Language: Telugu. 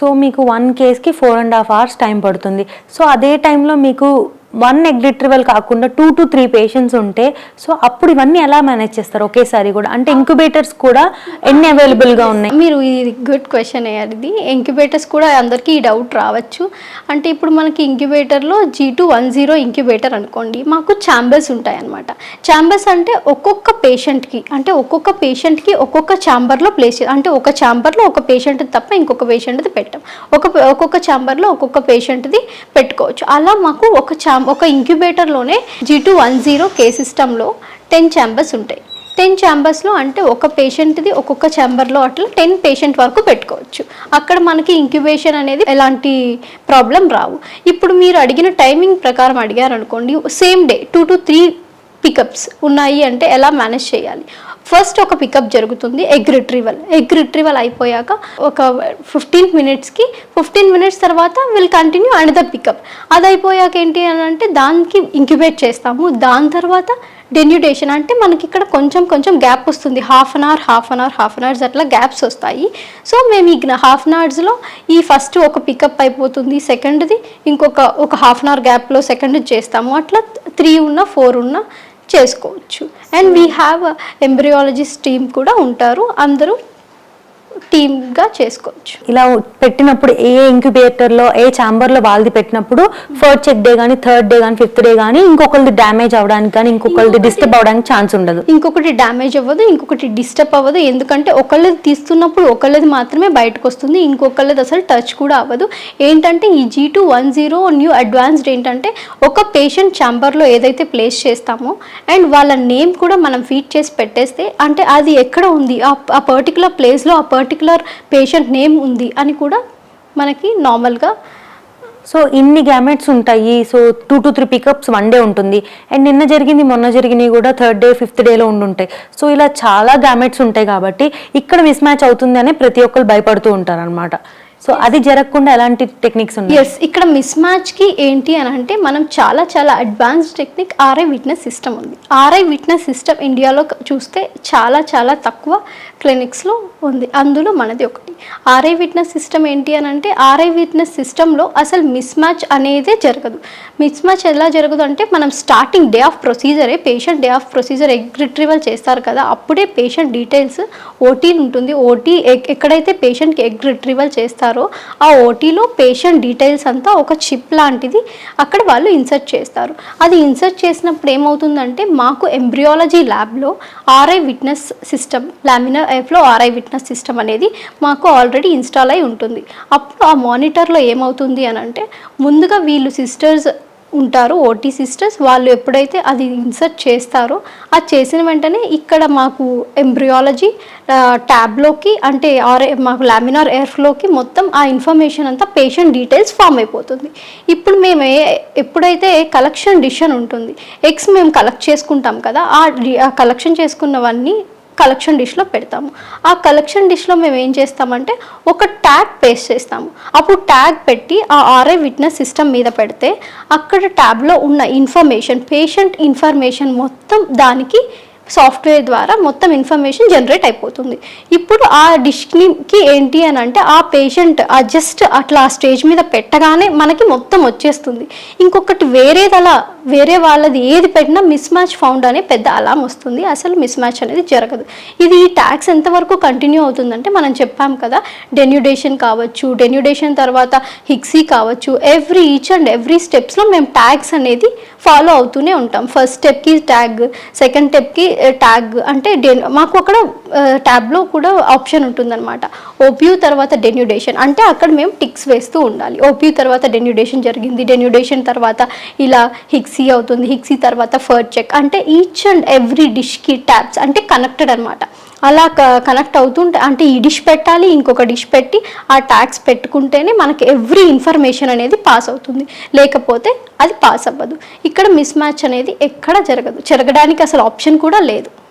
సో మీకు one కేస్కి four and half hours time పడుతుంది. సో అదే టైంలో మీకు వన్ ఎగ్ రిట్రివల్ కాకుండా టూ టు త్రీ పేషెంట్స్ ఉంటే సో అప్పుడు ఇవన్నీ ఎలా మేనేజ్ చేస్తారు? ఒకేసారి కూడా. అంటే ఇంక్యుబేటర్స్ కూడా ఎన్ని అవైలబుల్గా ఉన్నాయి? మీరు ఇది గుడ్ క్వశ్చన్ అయ్యారు ఇది. ఇంక్యుబేటర్స్ కూడా అందరికీ ఈ డౌట్ రావచ్చు. అంటే ఇప్పుడు మనకి ఇంక్యుబేటర్లో G two one zero incubator అనుకోండి మాకు ఛాంబర్స్ ఉంటాయన్నమాట. ఛాంబర్స్ అంటే ఒక్కొక్క పేషెంట్కి అంటే ఒక్కొక్క పేషెంట్కి ఒక్కొక్క ఛాంబర్లో ప్లేస్ అంటే ఒక ఛాంబర్లో ఒక పేషెంట్ తప్ప ఇంకొక పేషెంట్ది పెట్టాం. ఒక ఒక్కొక్క ఛాంబర్లో ఒక్కొక్క పేషెంట్ది పెట్టుకోవచ్చు. అలా మాకు ఒక ఛాంబర్ ఒక ఇంక్యుబేటర్లోనే జీ టూ వన్ జీరో కే సిస్టంలో టెన్ ఛాంబర్స్ ఉంటాయి. టెన్ ఛాంబర్స్లో అంటే ఒక పేషెంట్ది ఒక్కొక్క ఛాంబర్లో అట్లా టెన్ పేషెంట్ వరకు పెట్టుకోవచ్చు. అక్కడ మనకి ఇంక్యుబేషన్ అనేది ఎలాంటి ప్రాబ్లం రావు. ఇప్పుడు మీరు అడిగిన టైమింగ్ ప్రకారం అడిగారు అనుకోండి same day two to three pickups ఉన్నాయి అంటే ఎలా మేనేజ్ చేయాలి? ఫస్ట్ ఒక పికప్ జరుగుతుంది ఎగ్ రిట్రీవల్. ఎగ్ రిట్రీవల్ అయిపోయాక ఒక ఫిఫ్టీన్ మినిట్స్కి ఫిఫ్టీన్ మినిట్స్ తర్వాత విల్ కంటిన్యూ అనదర్ పికప్ అది అయిపోయాక ఏంటి అని అంటే దానికి ఇంక్యుబేట్ చేస్తాము. దాని తర్వాత డెన్యుటేషన్ అంటే మనకి ఇక్కడ కొంచెం కొంచెం గ్యాప్ వస్తుంది. Half an hour half an hour half an hours అట్లా గ్యాప్స్ వస్తాయి. సో మేము ఈ హాఫ్ అన్ అవర్స్లో ఈ ఫస్ట్ ఒక పికప్ అయిపోతుంది. సెకండ్ది ఇంకొక ఒక హాఫ్ అన్ అవర్ గ్యాప్లో సెకండ్ చేస్తాము. అట్లా త్రీ ఉన్న ఫోర్ ఉన్న చేసుకోవచ్చు. And we have embryologist team కూడా ఉంటారు. అందరూ టీమ్గా చేసుకోవచ్చు. ఇలా పెట్టినప్పుడు ఏ ఇంక్యుబేటర్లో ఏ ఛాంబర్లో వాళ్ళది పెట్టినప్పుడు ఫస్ట్ చెక్ డే కానీ థర్డ్ డే కానీ ఫిఫ్త్ డే కానీ ఇంకొకరిది డ్యామేజ్ అవడానికి కానీ ఇంకొకరిది డిస్టర్బ్ అవడానికి ఛాన్స్ ఉండదు. ఇంకొకటి డ్యామేజ్ అవ్వదు ఇంకొకటి డిస్టర్బ్ అవ్వదు. ఎందుకంటే ఒకళ్ళది తీస్తున్నప్పుడు ఒకళ్ళది మాత్రమే బయటకు వస్తుంది ఇంకొకళ్ళది అసలు టచ్ కూడా అవ్వదు. ఏంటంటే ఈ G two one zero new advanced ఏంటంటే ఒక పేషెంట్ ఛాంబర్లో ఏదైతే ప్లేస్ చేస్తామో అండ్ వాళ్ళ నేమ్ కూడా మనం ఫీడ్ చేసి పెట్టేస్తే అంటే అది ఎక్కడ ఉంది? ఆ- ఆ పర్టికులర్ ప్లేస్లో ఆ పర్టికులర్ పేషెంట్ నేమ్ ఉంది అని కూడా మనకి నార్మల్గా సో ఇన్ని గ్యామెట్స్ ఉంటాయి. So two to three pickups one day ఉంటుంది. అండ్ నిన్న జరిగింది మొన్న జరిగినవి కూడా థర్డ్ డే ఫిఫ్త్ డేలో ఉండుంటాయి. సో ఇలా చాలా గ్యామెట్స్ ఉంటాయి కాబట్టి ఇక్కడ మిస్ మ్యాచ్ అవుతుంది అని ప్రతి ఒక్కరు భయపడుతూ ఉంటారు అనమాట సో అది జరగకుండా ఎలాంటి టెక్నిక్స్ ఉన్నాయి? ఎస్ ఇక్కడ మిస్ మ్యాచ్కి ఏంటి అని అంటే మనం చాలా చాలా advanced technique RI witness system ఉంది. ఆర్ఐ విట్నెస్ సిస్టమ్ ఇండియాలో చూస్తే చాలా చాలా తక్కువ క్లినిక్స్లో ఉంది. అందులో మనది ఒకటి. ఆర్ఐ విట్నెస్ సిస్టమ్ ఏంటి అని అంటే ఆర్ఐ విట్నెస్ సిస్టంలో అసలు మిస్ మ్యాచ్ అనేదే జరగదు. మిస్ మ్యాచ్ ఎలా జరగదు అంటే మనం starting day of ప్రొసీజరే patient day of procedure egg retrieval చేస్తారు కదా అప్పుడే పేషెంట్ డీటెయిల్స్ ఓటీ ఉంటుంది. ఓటీ ఎక్కడైతే పేషెంట్కి ఎగ్ రిట్రీవల్ చేస్తారో ఆ ఓటీలో పేషెంట్ డీటెయిల్స్ అంతా ఒక చిప్ లాంటిది అక్కడ వాళ్ళు ఇన్సర్ట్ చేస్తారు. అది ఇన్సర్ట్ చేసినప్పుడు ఏమవుతుందంటే మాకు ఎంబ్రియాలజీ ల్యాబ్లో RI witness system laminar flow RI witness system అనేది మాకు ఆల్రెడీ ఇన్స్టాల్ అయి ఉంటుంది. అప్పుడు ఆ మానిటర్లో ఏమవుతుంది అని అంటే ముందుగా వీళ్ళు సిస్టర్స్ ఉంటారు ఓటీ సిస్టర్స్ వాళ్ళు ఎప్పుడైతే అది ఇన్సర్ట్ చేస్తారో అది చేసిన వెంటనే ఇక్కడ మాకు ఎంబ్రియాలజీ ట్యాబ్లోకి అంటే ఆర్ మాకు లామినార్ ఎయిర్ఫ్లోకి మొత్తం ఆ ఇన్ఫర్మేషన్ అంతా పేషెంట్ డీటెయిల్స్ ఫామ్ అయిపోతుంది. ఇప్పుడు మేము ఏ- ఎప్పుడైతే కలెక్షన్ డిషన్ ఉంటుంది ఎగ్స్ మేము కలెక్ట్ చేసుకుంటాం కదా ఆ డి- ఆ కలెక్షన్ చేసుకున్నవన్నీ కలెక్షన్ డిష్లో పెడతాము. ఆ కలెక్షన్ డిష్లో మేము ఏం చేస్తామంటే ఒక ట్యాగ్ పేస్ట్ చేస్తాము. అప్పుడు ట్యాగ్ పెట్టి ఆ ఆర్ఐ విట్నెస్ సిస్టమ్ మీద పెడితే అక్కడ ట్యాబ్లో ఉన్న ఇన్ఫర్మేషన్ పేషెంట్ ఇన్ఫర్మేషన్ మొత్తం దానికి సాఫ్ట్వేర్ ద్వారా మొత్తం ఇన్ఫర్మేషన్ జనరేట్ అయిపోతుంది. ఇప్పుడు ఆ డిష్కి ఏంటి అని అంటే ఆ పేషెంట్ ఆ జస్ట్ అట్లా ఆ స్టేజ్ మీద పెట్టగానే మనకి మొత్తం వచ్చేస్తుంది. ఇంకొకటి వేరేది అలా వేరే వాళ్ళది ఏది పెట్టినా మిస్ మ్యాచ్ ఫౌండ్ అనే పెద్ద అలాం వస్తుంది. అసలు మిస్ మ్యాచ్ అనేది జరగదు. ఇది ఈ ట్యాక్స్ ఎంతవరకు కంటిన్యూ అవుతుందంటే మనం చెప్పాం కదా డెన్యుడేషన్ కావచ్చు డెన్యుడేషన్ తర్వాత హిక్సీ కావచ్చు ఎవ్రీ ఈచ్ అండ్ ఎవ్రీ స్టెప్స్లో మేము ట్యాగ్స్ అనేది ఫాలో అవుతూనే ఉంటాం. ఫస్ట్ స్టెప్కి ట్యాగ్ సెకండ్ స్టెప్కి ట్యాగ్ అంటే డెన్ మాకు అక్కడ eh, ట్యాబ్లో కూడా ఆప్షన్ ఉంటుందన్నమాట. ఓపీయూ తర్వాత డెన్యుడేషన్ అంటే అక్కడ మేము టిక్స్ వేస్తూ ఉండాలి. ఓపీయూ తర్వాత డెన్యుడేషన్ జరిగింది. డెన్యుడేషన్ తర్వాత ఇలా హిక్స్ అవుతుంది హిక్సీ తర్వాత ఫర్డ్ చెక్ అంటే ఈచ్ అండ్ ఎవ్రీ డిష్కి ట్యాప్స్ అంటే కనెక్టెడ్ అనమాట అలా కనెక్ట్ అవుతుంటే అంటే ఈ డిష్ పెట్టాలి ఇంకొక డిష్ పెట్టి ఆ ట్యాక్స్ పెట్టుకుంటేనే మనకి ఎవ్రీ ఇన్ఫర్మేషన్ అనేది పాస్ అవుతుంది. లేకపోతే అది పాస్ అవ్వదు. ఇక్కడ మిస్ మ్యాచ్ అనేది ఎక్కడ జరగదు. జరగడానికి అసలు ఆప్షన్ కూడా లేదు.